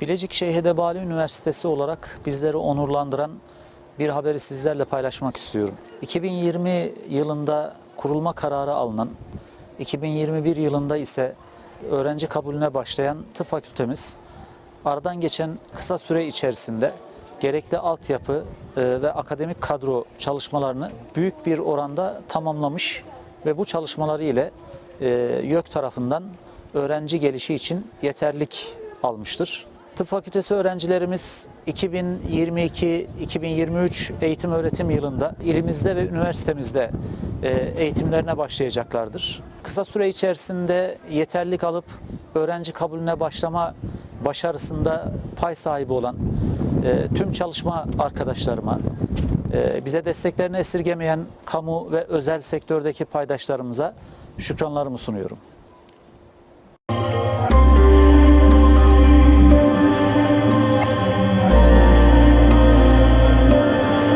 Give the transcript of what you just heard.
Bilecik Şeyh Edebali Üniversitesi olarak bizleri onurlandıran bir haberi sizlerle paylaşmak istiyorum. 2020 yılında kurulma kararı alınan, 2021 yılında ise öğrenci kabulüne başlayan tıp fakültemiz aradan geçen kısa süre içerisinde gerekli altyapı e, ve akademik kadro çalışmalarını büyük bir oranda tamamlamış ve bu çalışmaları ile e, YÖK tarafından öğrenci gelişi için yeterlik almıştır. Tıp fakültesi öğrencilerimiz 2022-2023 eğitim öğretim yılında ilimizde ve üniversitemizde e, eğitimlerine başlayacaklardır. Kısa süre içerisinde yeterlik alıp öğrenci kabulüne başlama başarısında pay sahibi olan e, tüm çalışma arkadaşlarıma, e, bize desteklerini esirgemeyen kamu ve özel sektördeki paydaşlarımıza şükranlarımı sunuyorum.